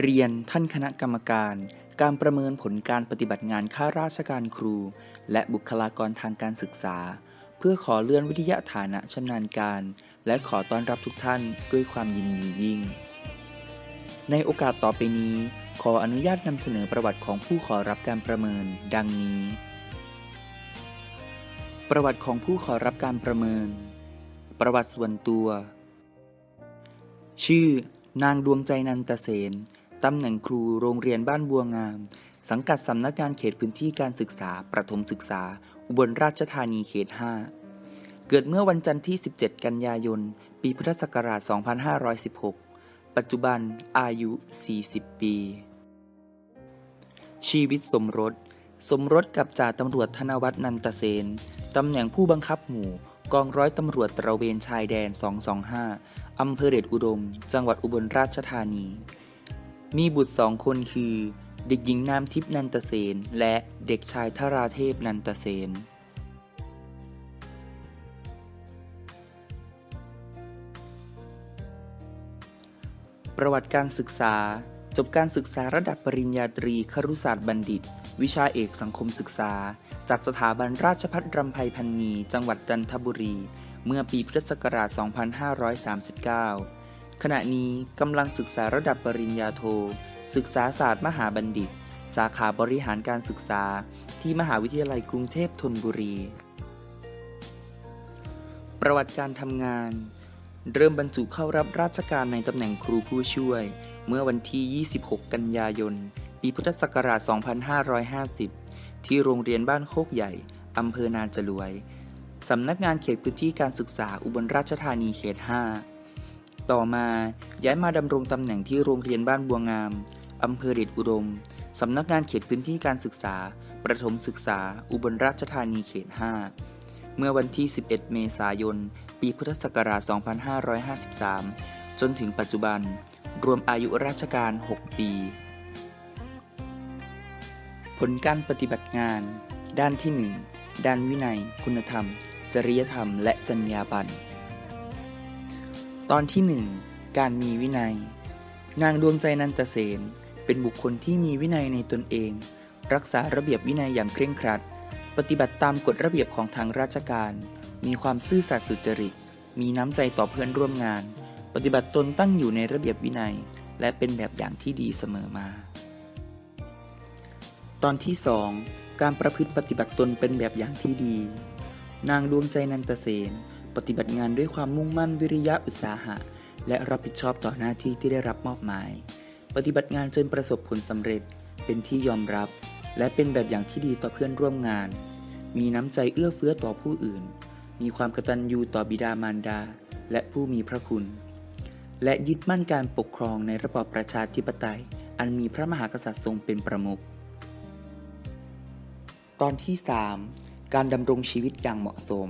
เรียนท่านคณะกรรมการ การประเมินผลการปฏิบัติงานข้าราชการครู และบุคลากรทางการศึกษา เพื่อขอเลื่อนวิทยาฐานะชำนาญการ และขอต้อนรับทุกท่านด้วยความยินดียิ่ง ในโอกาสต่อไปนี้ ขออนุญาตนำเสนอประวัติของผู้ขอรับการประเมิน ดังนี้ ประวัติของผู้ขอรับการประเมิน ประวัติส่วนตัว ชื่อนางดวงใจนันตเสน ตำแหน่งครูโรงเรียนบ้านบัวงาม สังกัดสำนักงานเขตพื้นที่การศึกษา ประถมศึกษา อุบลราชธานีเขต 5 เกิดเมื่อวันจันทร์ที่ 17 กันยายน ปีพุทธศักราช 2516 ปัจจุบันอายุ 40 ปี ชีวิตสมรส สมรสกับจ่าตำรวจธนวัฒน์นันตเสนตำแหน่งผู้บังคับหมู่ กองร้อยตำรวจตระเวนชายแดน 225 อำเภอเดชอุดม จังหวัดอุบลราชธานี มีบุตรสองคนคือ เด็กหญิงน้ำทิพนันตเสนและเด็กชายธราเทพนันตเสนประวัติการศึกษา จบการศึกษาระดับปริญญาตรีครุศาสตร์บัณฑิต วิชาเอกสังคมศึกษา จากสถาบันราชพัฒรำไพพันนีจังหวัดจันทบุรี เมื่อปีพุทธศักราช 2539 ขณะนี้กำลังศึกษาระดับปริญญาโท ศึกษาศาสตร์มหาบัณฑิต สาขาบริหารการศึกษา ที่มหาวิทยาลัยกรุงเทพธนบุรี ประวัติการทำงาน เริ่มบรรจุเข้ารับราชการในตำแหน่งครูผู้ช่วย เมื่อวันที่ 26 กันยายน ปีพุทธศักราช 2550 ที่โรงเรียนบ้านโคกใหญ่ อำเภอนาจรวย สำนักงานเขตพื้นที่การศึกษาอุบลราชธานีเขต 5 ต่อมาย้ายมาดำรงตำแหน่งที่โรงเรียนบ้านบัวงาม อำเภอเดชอุดม สำนักงานเขตพื้นที่การศึกษา ประถมศึกษา อุบลราชธานีเขต 5 เมื่อวันที่ 11 เมษายน ปีพุทธศักราช 2553 จนถึงปัจจุบัน รวมอายุราชการ 6 ปี ผลการปฏิบัติงาน ด้านที่ 1 ด้านวินัย คุณธรรม จริยธรรม และจรรยาบรรณ ตอนที่1การมีวินัย นางดวงใจนันตเสนเป็นบุคคลที่มีวินัยในตนเอง รักษาระเบียบวินัยอย่างเคร่งครัด ปฏิบัติตามกฎระเบียบของทางราชการ มีความซื่อสัตย์สุจริต มีน้ำใจต่อเพื่อนร่วมงาน ปฏิบัติตนตั้งอยู่ในระเบียบวินัย และเป็นแบบอย่างที่ดีเสมอมา ตอนที่2การประพฤติปฏิบัติตนเป็นแบบอย่างที่ดี นางดวงใจนันตเสน ปฏิบัติงานด้วยความมุ่งมั่นวิริยะอุตสาหะ และรับผิดชอบต่อหน้าที่ที่ได้รับมอบหมาย ปฏิบัติงานจนประสบผลสำเร็จ เป็นที่ยอมรับ และเป็นแบบอย่างที่ดีต่อเพื่อนร่วมงาน มีน้ำใจเอื้อเฟื้อต่อผู้อื่น มีความกตัญญูต่อบิดามารดา และผู้มีพระคุณ และยึดมั่นการปกครองในระบอบประชาธิปไตย อันมีพระมหากษัตริย์ทรงเป็นประมุขตอนที่ 3 การดำรงชีวิตอย่างเหมาะสม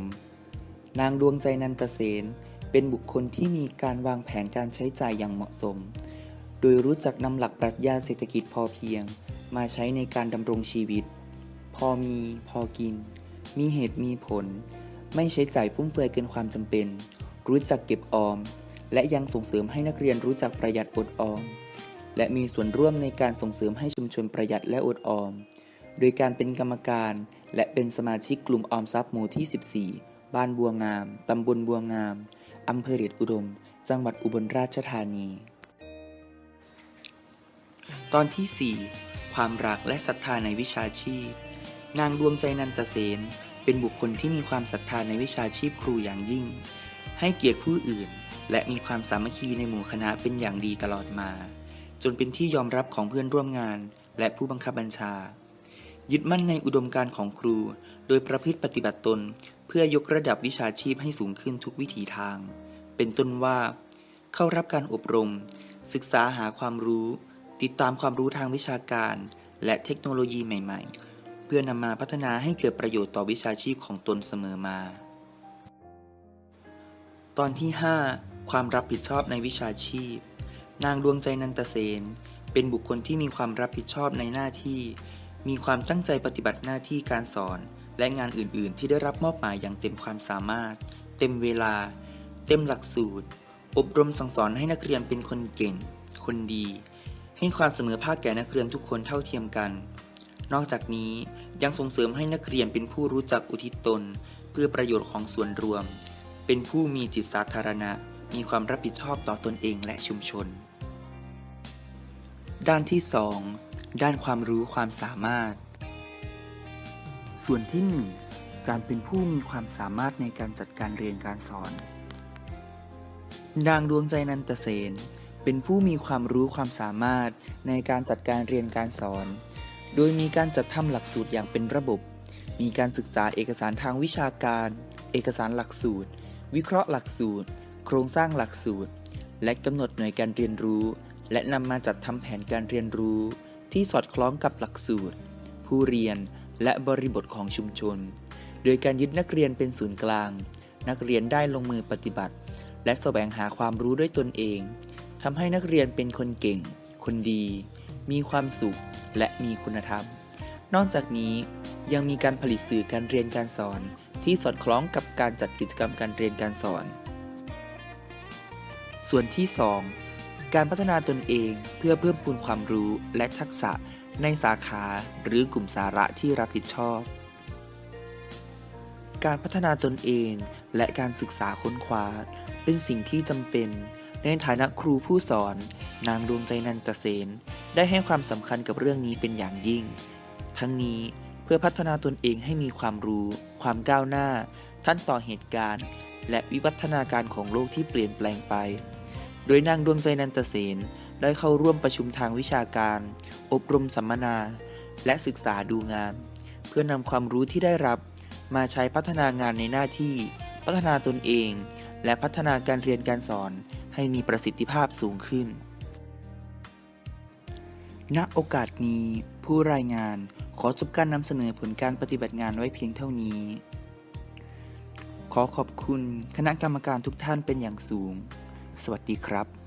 นางดวงใจนันตเสนเป็นบุคคลที่มีการวางแผนการใช้จ่ายอย่างเหมาะสม โดยรู้จักนำหลักปรัชญาเศรษฐกิจพอเพียง มาใช้ในการดำรงชีวิต พอมี พอกิน มีเหตุมีผล ไม่ใช้จ่ายฟุ่มเฟือยเกินความจำเป็น รู้จักเก็บออม และยังส่งเสริมให้นักเรียนรู้จักประหยัดอดออม และมีส่วนร่วมในการส่งเสริมให้ชุมชนประหยัดและอดออม โดยการเป็นกรรมการ และเป็นสมาชิกกลุ่มออมทรัพย์หมู่ที่ 14 บ้านบัวงาม ตำบลบัวงาม อำเภอเดชอุดม จังหวัดอุบลราชธานี ตอนที่ 4 ความรักและศรัทธาในวิชาชีพ นางดวงใจนันตเสน เป็นบุคคลที่มีความศรัทธาในวิชาชีพครูอย่างยิ่ง ให้เกียรติผู้อื่น และมีความสามัคคีในหมู่คณะเป็นอย่างดีตลอดมา จนเป็นที่ยอมรับของเพื่อนร่วมงาน และผู้บังคับบัญชา ยึดมั่นในอุดมการณ์ของครู โดยประพฤติปฏิบัติตน พื่อยกระดับวิชาชีพให้สูงขึ้นทุกวิถีทาง เป็นต้นว่า เข้ารับการอบรม ศึกษาหาความรู้ ติดตามความรู้ทางวิชาการ และเทคโนโลยีใหม่ ๆ เพื่อนำมาพัฒนาให้เกิดประโยชน์ต่อวิชาชีพของตนเสมอมา ตอนที่ 5 ความรับผิดชอบในวิชาชีพ นางดวงใจนันตเสนเป็นบุคคลที่มีความรับผิดชอบในหน้าที่ มีความตั้งใจปฏิบัติหน้าที่การสอน และงานอื่นๆ ที่ได้รับมอบหมายอย่างเต็มความสามารถ เต็มเวลา เต็มหลักสูตร อบรมสั่งสอนให้นักเรียนเป็นคนเก่ง คนดี ให้ความเสมอภาคแก่นักเรียนทุกคนเท่าเทียมกัน นอกจากนี้ยังส่งเสริมให้นักเรียนเป็นผู้รู้จักอุทิศตน เพื่อประโยชน์ของส่วนรวม เป็นผู้มีจิตสาธารณะ มีความรับผิดชอบต่อตนเองและชุมชน ด้านที่ 2 ด้านความรู้ความสามารถ ส่วนที่ 1 การเป็นผู้มีความสามารถในการจัดการเรียนการสอน นางดวงใจนันตเสนเป็นผู้มีความรู้ความสามารถในการจัดการเรียนการสอน โดยมีการจัดทำหลักสูตรอย่างเป็นระบบ มีการศึกษาเอกสารทางวิชาการ เอกสารหลักสูตร วิเคราะห์หลักสูตร โครงสร้างหลักสูตร และกำหนดหน่วยการเรียนรู้ และนำมาจัดทำแผนการเรียนรู้ ที่สอดคล้องกับหลักสูตร ผู้เรียน และบริบทของชุมชน โดยการยึดนักเรียนเป็นศูนย์กลาง นักเรียนได้ลงมือปฏิบัติ และแสวงหาความรู้ด้วยตนเองทำให้นักเรียนเป็นคนเก่ง คนดี มีความสุข และมีคุณธรรม นอกจากนี้ยังมีการผลิตสื่อการเรียนการสอน ที่สอดคล้องกับการจัดกิจกรรมการเรียนการสอน ส่วนที่ 2 การพัฒนาตนเองเพื่อเพิ่มพูนความรู้และทักษะ ในสาขาหรือกลุ่มสาระที่รับผิดชอบ การพัฒนาตนเองและการศึกษาค้นคว้า เป็นสิ่งที่จำเป็น ในฐานะครูผู้สอน นางดวงใจนันตเสนได้ให้ความสำคัญกับเรื่องนี้เป็นอย่างยิ่ง ทั้งนี้เพื่อพัฒนาตนเองให้มีความรู้ ความก้าวหน้า ท่านต่อเหตุการณ์ และวิวัฒนาการของโลกที่เปลี่ยนแปลงไป โดยนางดวงใจนันตเสนได้เข้าร่วมประชุมทางวิชาการ อบรมสัมมนา และศึกษาดูงาน เพื่อนำความรู้ที่ได้รับ มาใช้พัฒนางานในหน้าที่ พัฒนาตนเอง และพัฒนาการเรียนการสอนให้มีประสิทธิภาพสูงขึ้น ณ โอกาสนี้ ผู้รายงานขอจบการนำเสนอผลการปฏิบัติงานไว้เพียงเท่านี้ ขอขอบคุณคณะกรรมการทุกท่านเป็นอย่างสูง สวัสดีครับ